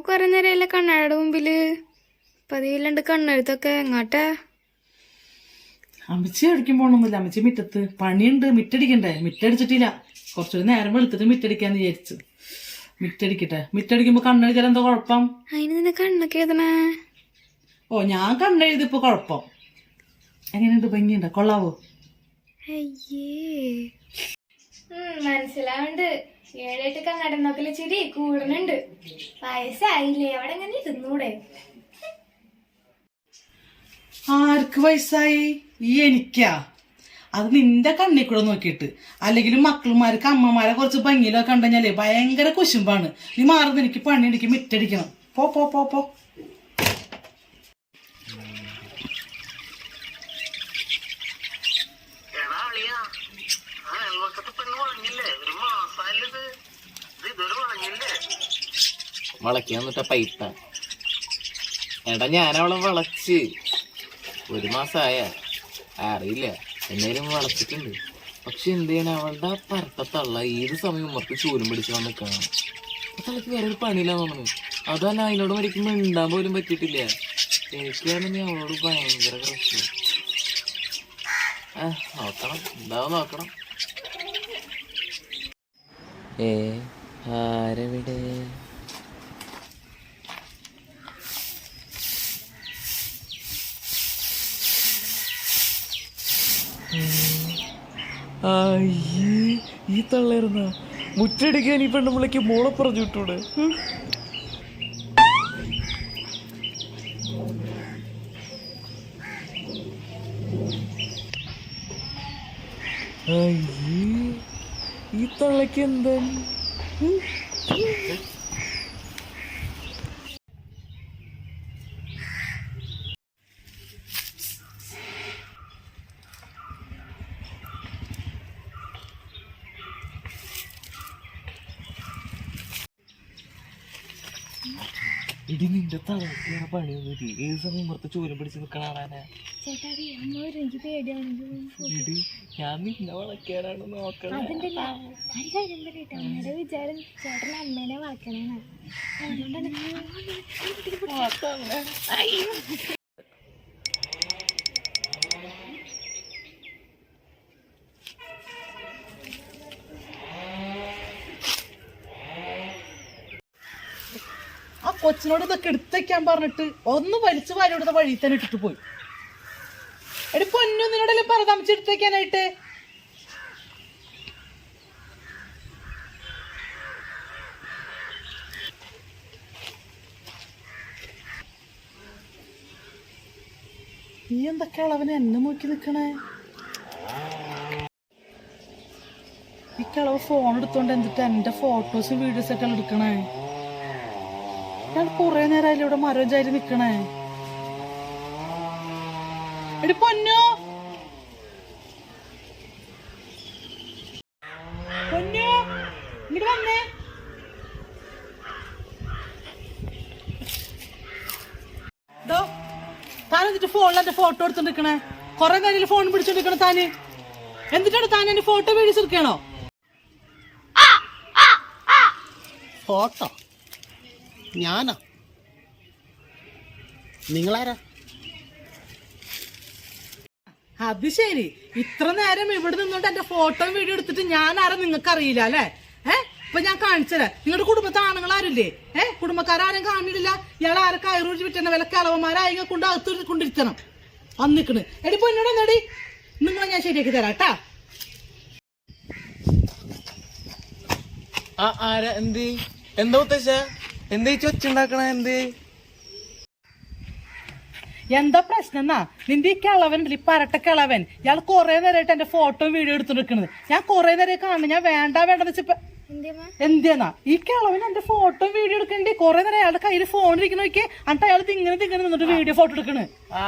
അമ്മ കുറെ നേരമല്ല കണ്ണാടിയുടെ മുമ്പിൽ? പതിവില്ലാണ്ട് കണ്ണെഴുത്തൊക്കെ എങ്ങാട്ടാ? അമ്മച്ചി അടിക്കാൻ പോണൊന്നുമില്ല. അമ്മച്ചി മിറ്റത്ത്. പണിയുണ്ട്. മിറ്റടിക്കണ്ടേ? മിറ്റടിച്ചിട്ടില്ല. കുറച്ചൊരു നേരം വെളുത്തിട്ട് മിറ്റടിക്കാന്ന് വിചാരിച്ചു. മിറ്റടിക്കട്ടെ. മിറ്റടിക്കുമ്പോ കണ്ണെഴുതിയാൽ എന്താ കുഴപ്പം? അതിന് നിന്നെ കണ്ണൊക്കെ എഴുതണേ? ഓ ഞാൻ കണ്ണെഴുതിപ്പോ കുഴപ്പം. എങ്ങനെയുണ്ട്? ഭംഗിയുണ്ട്? കൊള്ളാവോ? അയ്യേ. മനസ്സിലാവുണ്ട്. ഏഴേട്ടൊക്കെ നടന്നോക്കൽ നോക്കൽ ചിരി കൂടുന്നുണ്ട്. വയസ്സായില്ലേ അവിടെ അങ്ങനെ ഇരുന്നൂടെ? ആർക്ക് വയസ്സായി? എനിക്കാ. അത് നിന്റെ കണ്ണിൽ കൂടെ നോക്കിയിട്ട്. അല്ലെങ്കിൽ മക്കളുമാർക്ക് അമ്മമാരെ കുറച്ച് ഭംഗിയിലൊക്കെ കണ്ടുകഴിഞ്ഞാലേ ഭയങ്കര കുശുമ്പാണ്. നീ മാറുന്ന എനിക്ക് പണി എനിക്ക് മിറ്റടിക്കണം. പോ പോ പോ പോ എടാ അളിയാ ആ അയൽവക്കത്തെ പെണ്ണ് വളഞ്ഞില്ലേ ഒരു മാസായല്ലത് ഇത് ഇതൊരു വളഞ്ഞില്ലേ വളയ്ക്കാൻ വന്നിട്ട പൈത്ത. എടാ ഞാനവളെ വളച്ച്. ഒരു മാസമായ അറിയില്ല. എന്നേലും വളച്ചിട്ടുണ്ട്. പക്ഷെ എന്ത് ചെയ്യണം? അവളുടെ ആ പരട്ട തള്ള ഏത് സമയം ഉമ്മർക്ക് ചൂലും പിടിച്ച് വന്ന് നിൽക്കണം? തള്ളക്ക് വേറെ ഒരു പണിയില്ല തോന്നുന്നു. അതല്ല അതിനോട് മരിക്കുമ്പോൾ ഉണ്ടാൻ പോലും പറ്റിയിട്ടില്ല. എനിക്കാണെങ്കിൽ അവളോട് ഭയങ്കര പ്രശ്നം നോക്കണം. എന്താവും നോക്കണം. ഏ ആരെവിടെ? ഈ തള്ളേർന്ന മുറ്റടിക്കാൻ ഈ പെണ്ണുമ്പിളയ്ക്ക് മോളെ പറഞ്ഞു വിട്ടൂടെ? അയ്യേ ഈ തള്ളക്ക് എന്താ ഇടി നിന്റെ തള്ളക്ക് പണിയൊന്നും ഏത് സമയം പുറത്ത് ചോരം പിടിച്ച് നിൽക്കണാണാനാ ഇടി ഞാൻ നിന്നെ വളക്കാനാണ് നോക്കണേ. വിചാരം ചേട്ടൻ അമ്മേനെ വളക്കണേന്നാ ആ കൊച്ചിനോട് ഇതൊക്കെ എടുത്തേക്കാൻ പറഞ്ഞിട്ട് ഒന്ന് വലിച്ചു വാരിവിടുന്ന വഴി തന്നെ ഇട്ടിട്ട് പോയി. എടി പൊന്നു നിന്നോടല്ലേ പറ തമിച്ചെടുത്തേക്കാനായിട്ട് നീ എന്തൊക്കെയാണ് അവനെ എന്നെ നോക്കി നിക്കണേ ഈ കളവ് ഫോൺ എടുത്തോണ്ട് എന്നിട്ട് എന്റെ ഫോട്ടോസും വീഡിയോസൊക്കെ എടുക്കണേ? ഞാൻ കുറെ നേരമായില്ലേ ഇവിടെ മരം ചാരി നിക്കണേ? എടി പൊന്നു. പൊന്നു ഇങ്ങോട്ട് വന്നേ. ദോ, താൻ എന്നിട്ട് ഫോണിൽ എന്റെ ഫോട്ടോ എടുത്തോണ്ടിരിക്കണേ കുറെ നേരം ഫോൺ പിടിച്ചോണ്ടിരിക്കണ താന്. എന്നിട്ടാണ് താൻ എന്റെ ഫോട്ടോ എടുക്കണോ ഫോട്ടോ ഞാനോ. നിങ്ങളാരാ? അത് ശരി ഇത്ര നേരം ഇവിടെ നിന്നോണ്ട് എന്റെ ഫോട്ടോ വീഡിയോ എടുത്തിട്ട് ഞാൻ ആരാ നിങ്ങൾക്ക് അറിയില്ല അല്ലേ? ഏഹ് ഇപ്പൊ ഞാൻ കാണിച്ചത് നിങ്ങളുടെ കുടുംബത്തെ ആണുങ്ങൾ ആരില്ലേ ഏഹ് കുടുംബക്കാരും കാണില്ല. ഇയാൾ ആരെ കയറൂരി വിറ്റണ വില കിളവന്മാരായി കൊണ്ട് അകത്ത് കൊണ്ടിരിക്കണം. വന്നിക്കണ്. എടി പൊന്നോട് എന്നടി നിങ്ങളെ ഞാൻ ശരിയാക്കി തരാം കേട്ടാ? ആ ആരാ? എന്ത്? എന്താ ഉദ്ദേശ? എന്താ ചൊച്ചുണ്ടാക്കണ എന്തേ? എന്താ പ്രശ്നം? എന്നാ നിന്റെ ഈ കിളവൻ ഈ പരട്ട കിളവൻ ഇയാൾ കുറെ നേരമായിട്ട് എന്റെ ഫോട്ടോ വീഡിയോ എടുത്തോണ്ടിരിക്കണത് ഞാൻ കുറെ നേരം കാണുന്നു. ഞാൻ വേണ്ട വേണ്ട വെച്ചപ്പോ ഈ കിളവൻ എന്റെ ഫോട്ടോ വീഡിയോ എടുക്കണ്ടേ. കുറെ നേരം അയാളുടെ കയ്യിൽ ഫോൺ ഇരിക്കണ നോക്കിയേ. എന്നിട്ട് അയാൾ തിങ്ങനെ തിങ്ങനെ നിന്നിട്ട് വീഡിയോ ഫോട്ടോ എടുക്കണ്. ആ.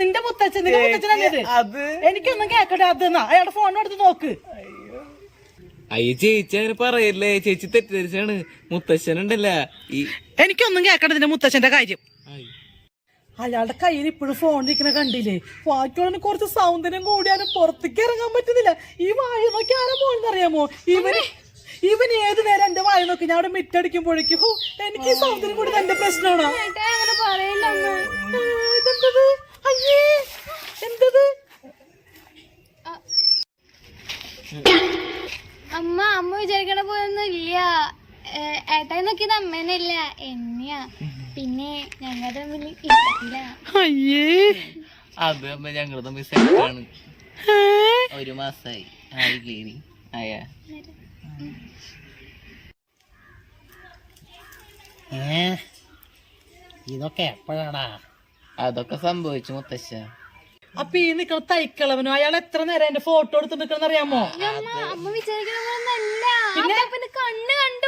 നിന്റെ മുത്തച്ഛൻ നിന്റെ? അത്? എനിക്കൊന്നും കേക്കട്ടെ അത് എന്നാ. അയാളുടെ ഫോൺ എടുത്ത് നോക്ക്. അയ്യ ചേച്ചി അങ്ങനെ പറയല്ലേ? ചേച്ചി തെറ്റിദ്ധരിച്ചാണ്. മുത്തശ്ശനുണ്ടല്ല. ഈ എനിക്കൊന്നും കേക്കട്ടെ മുത്തശ്ശന്റെ മുത്തച്ഛന്റെ കാര്യം. അയാളുടെ കയ്യിൽ ഇപ്പോഴും ഫോൺ ഇരിക്കണ കണ്ടില്ലേ? ബാക്കിയുള്ളതിന് കുറച്ച് സൗന്ദര്യം കൂടിയാലും പുറത്തേക്ക് ഇറങ്ങാൻ പറ്റുന്നില്ല. ഈ വായ നോക്കി ആരാ പോണെന്നറിയാമോ ഇവന് ഇവൻ ഏത് നേരം എന്റെ വായ നോക്കി? ഞാൻ അവിടെ മിറ്റടിക്കുമ്പോഴേക്കും എനിക്ക് ഈ സൗന്ദര്യം കൂടി എന്റെ പ്രശ്നമാണോ ഏട്ടാ അങ്ങനെ പറയില്ല അമ്മ ആ, ഇതെന്തത് അയ്യേ എന്തത് അമ്മ അമ്മ വിചാരിക്കണ പോയൊന്നും ഇല്ല ഏട്ടായി നോക്കിയത് അമ്മേനല്ല എന്നെയാ. പിന്നെ ഞങ്ങൾ തമ്മിൽ ഇഷ്ടത്തില്ല അയ്യേ. അത് അമ്മ ഞങ്ങൾ തമ്മിൽ സെറ്റാണ്. ഒരു മാസായി. ആയില്ലേ ഇനി? ആയാ. ഏ? ഇതൊക്കെ എപ്പോഴാടാ? അതൊക്കെ സംഭവിച്ചു മുത്തശ്ശ. അപ്പൊ ഈ നിക്കുന്ന തൈക്കളവനോ? അയാൾ എത്ര നേരം എന്റെ ഫോട്ടോ എടുത്ത് നിക്കണെന്ന് അറിയാമോ? കണ്ണ് കണ്ടുകൂടമ്മ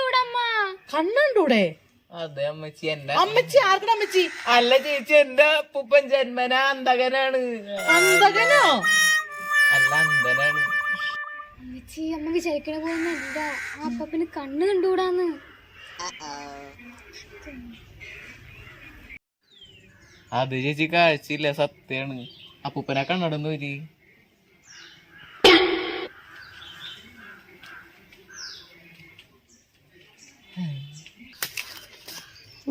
കണ്ണുണ്ടൂടെ? അതെ അമ്മച്ചി. എന്റെ അമ്മച്ചി ആർക്കണ അമ്മച്ചി? അല്ല ചേച്ചി എന്റെ പുപ്പൻ ജന്മന അന്തകനാണ്. അന്തകനോ? അല്ല അന്തനാണ് അമ്മച്ചി അമ്മ വിചാരിക്കണ പോലൊന്നല്ല ആ അപ്പന് കണ്ണ് കണ്ടുകൂടാന്ന് അത് ചേച്ചി കാഴ്ചയില്ല സത്യാണ് അപ്പൂപ്പനെ കണ്ണടന്നു വരി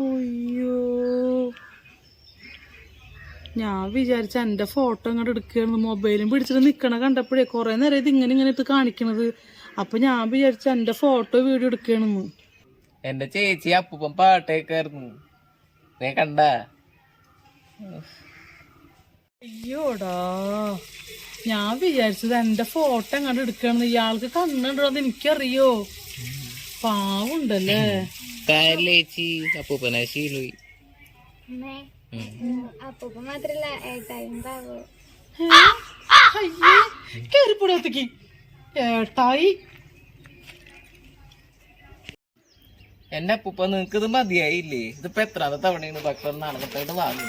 അയ്യോ ഞാൻ വിചാരിച്ച എന്റെ ഫോട്ടോ ഇങ്ങോട്ട് എടുക്കുകയാണ്. മൊബൈലും പിടിച്ചിട്ട് നിക്കണ കണ്ടപ്പോഴേ കുറേ നേരം ഇത് ഇങ്ങനെ ഇങ്ങനെ ഇട്ട് കാണിക്കണത്. അപ്പൊ ഞാൻ വിചാരിച്ച എന്റെ ഫോട്ടോ വീഡിയോ എടുക്കുകയാണെന്ന് എന്റെ ചേച്ചി അപ്പം പാട്ടേക്കായിരുന്നു. നീ കണ്ട? അയ്യോടാ. ഞാൻ വിചാരിച്ചത് എന്റെ ഫോട്ടോ എങ്ങോട്ട് എടുക്കുകയാണെന്ന് ഇയാൾക്ക് കണ്ണുണ്ടോ അത് എനിക്കറിയോ? പാവുണ്ടല്ലേ? ചേച്ചി. അപ്പൂപ്പനെ ശീലോയി അപ്പൂപ്പ മാത്രല്ല ഏട്ടായും പാവോ ഏട്ടായി. എന്റെ അപ്പൂപ്പ നിങ്ങക്ക് ഇത് മതിയായില്ലേ? ഇതിപ്പോ എത്രാമത്തെ തവണയാണ് ഭക്ഷണം നടന്നിട്ടായിട്ട് വാങ്ങി